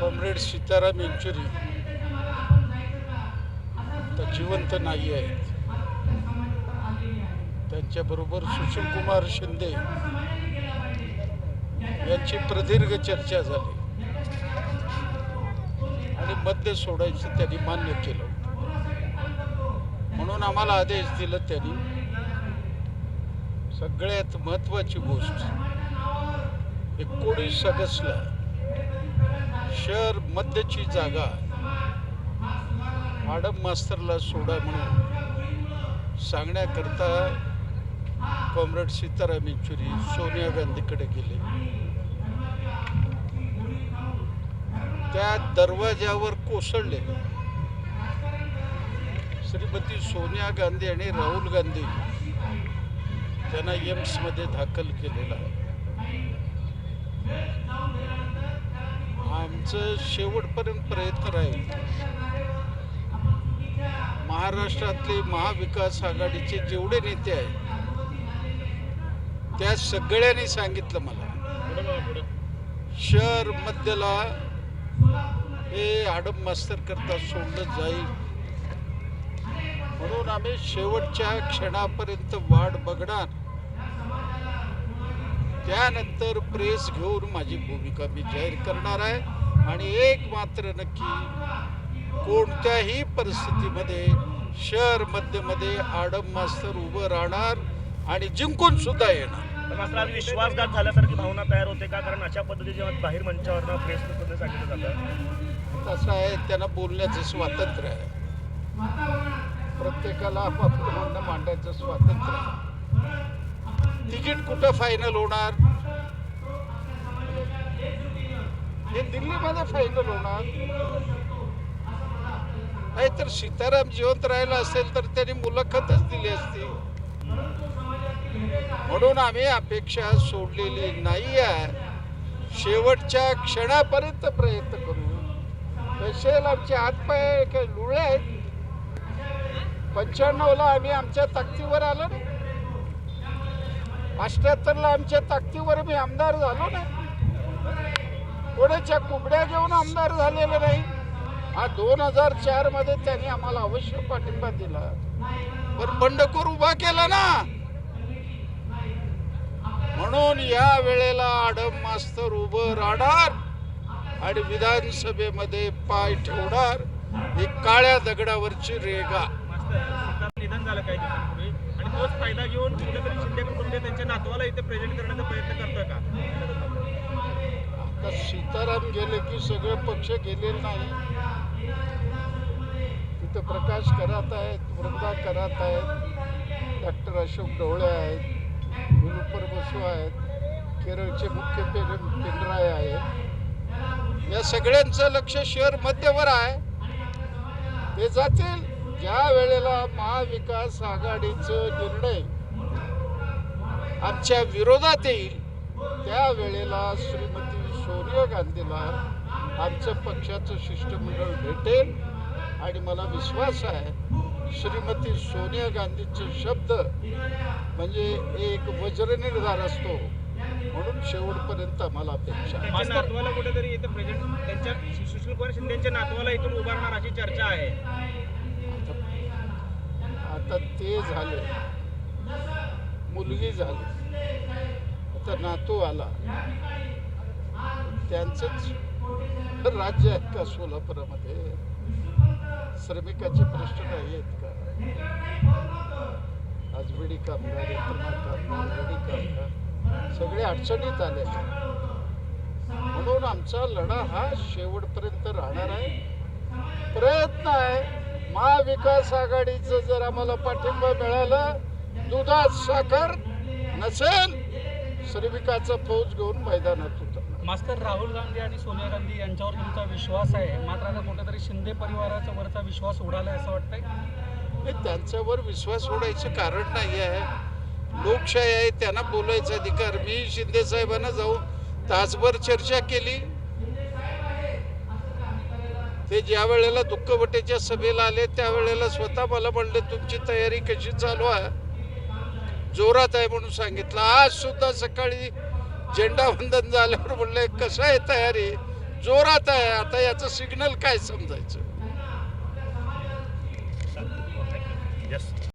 Comrade Sitaram येंचुरी तर जिवंत नाही आहेत. त्यांच्याबरोबर सुशीलकुमार शिंदे यांची प्रदीर्घ चर्चा झाली. आणि मद्य सोडायचं त्यांनी मान्य केलं म्हणून आम्हाला आदेश दिला त्यांनी. सगळ्यात महत्वाची गोष्ट एकोणीस ऑगस्टला शहर मध्यची जागा मॅडम मास्तरला सोडा म्हणून सांगण्याकरता कॉम्रेड सीताराम येचुरी सोनिया गांधीकडे गेले. त्या दरवाजावर कोसळले. श्रीमती सोनिया गांधी आणि राहुल गांधी त्यांना एम्समध्ये दाखल केलेला आहे. आमचं शेवटपर्यंत प्रयत्न राहील. महाराष्ट्रातले महाविकास आघाडीचे जेवढे नेते आहेत त्या सगळ्यांनी सांगितलं मला. शहर मध्यला हे आडम मास्तर करता सोडलं जाईल. म्हणून आम्ही शेवटच्या क्षणापर्यंत वाट बघणार. त्यानंतर प्रेस घेऊन माझी भूमिका मी जाहीर करणार आहे. आणि एक मात्र नक्की कोणत्याही परिस्थितीमध्ये शहर मध्यमध्ये आडम मास्तर उभं राहणार आणि जिंकून सुद्धा येणार. पण मात्र आज विश्वासघात झाल्यासारखी भावना तयार होते का? कारण अशा पद्धतीने जेव्हा बाहेर मंचावरनं प्रेस मध्ये सांगितलं जातं. तसं आहे त्यांना बोलण्याचं स्वातंत्र्य आहे. प्रत्येकाला आपापलं म्हणणं मांडायचं स्वातंत्र्य. तिकीट कुठं फायनल होणार? हे दिल्लीमध्ये फायनल होणार? नाहीतर सीताराम जिवंत राहिला असेल तर त्यांनी मुलाखतच दिली असती. म्हणून आम्ही अपेक्षा सोडलेली नाही आहे. शेवटच्या क्षणापर्यंत प्रयत्न करू. पेशेल आमचे हातपाय काय लुळे आहेत. पंच्याण्णवला आम्ही आमच्या ताकदीवर आलो ना. अष्ट्याहत्तरला आमच्या ताकदीवर मी आमदार झालो ना. कोणाच्या कुबड्या घेऊन आमदार झालेलं नाही. हा दोन हजार चारमध्ये त्यांनी आम्हाला अवश्य पाठिंबा दिला. पण बंडखोर उभा केला ना. म्हणून या वेळेला आडम मास्तर उभं राहणार आणि विधानसभेमध्ये पाय ठेवणार ही काळ्या दगडावरची रेगा निधन झालं काही दिवसांपूर्वी. आणि तोच फायदा घेऊन कुठेतरी शिंदे कुटुंब त्यांच्या नातवाला इथे प्रेझेंट करण्याचा प्रयत्न करतोय का? आता सीताराम गेले की सगळे पक्ष गेलेले नाही. तिथं प्रकाश करत आहेत वृंदा करात आहेत. डॉक्टर अशोक ढवळे आहेत. गुरुपर बसू आहेत. केरळचे मुख्य पेर- पिंडराय आहेत या सगळ्यांचं लक्ष शहर मध्यवर आहे. ते जातील. ज्या महाविकास आघाडीचं निर्णय आमच्या विरोधात येईल त्यावेळेला श्रीमती सोनिया गांधीला आमचं पक्षाचं शिष्टमंडळ भेटेल. आणि मला विश्वास आहे श्रीमती सोनिया गांधीचे शब्द म्हणजे एक वज्रनिर्धार असतो. म्हणून शेवटपर्यंत आम्हाला अपेक्षा नातवाला कुठेतरी येतं प्रेझेंट त्यांच्या सुशील कुमार शिंदेच्या नातवाला इथून उभारणार अशी चर्चा आहे. आता ते झाले. मुलगी झाली. आता नातू आला. त्यांचंच राज्य आहेत का सोलापुरामध्ये? श्रमिकाचे प्रश्न नाही आहेत का? आज विडी कामगार यंत्रणा कामगार विडी कामगार. सगळे अडचणीत आले. म्हणून आमचा लढा हा शेवटपर्यंत राहणार आहे. प्रयत्न आहे. महाविकास आघाडीचं जर आम्हाला पाठिंबा मिळाला दुधात साखर नसेल श्रमिकाचा फौज घेऊन मैदानात होता मास्तर राहुल गांधी आणि सोनिया गांधी यांच्यावर तुमचा विश्वास आहे. मात्र आता कुठेतरी शिंदे परिवाराच्या वरचा विश्वास उडालाय असं वाटतंय? त्यांच्यावर विश्वास सोडायचं कारण नाही आहे. लोकशाही आहे त्यांना बोलायचा अधिकार. मी शिंदे साहेबांना जाऊन तासभर चर्चा केली. ते ज्या वेळेला दुःखवटेच्या सभेला आले त्यावेळेला स्वतः मला म्हणले तुमची तयारी कशी चालू आहे? जोरात आहे म्हणून सांगितलं. आज सुद्धा सकाळी झेंडावंदन झाल्यावर म्हणलं कसं आहे तयारी? जोरात आहे. आता याचं सिग्नल काय समजायचं?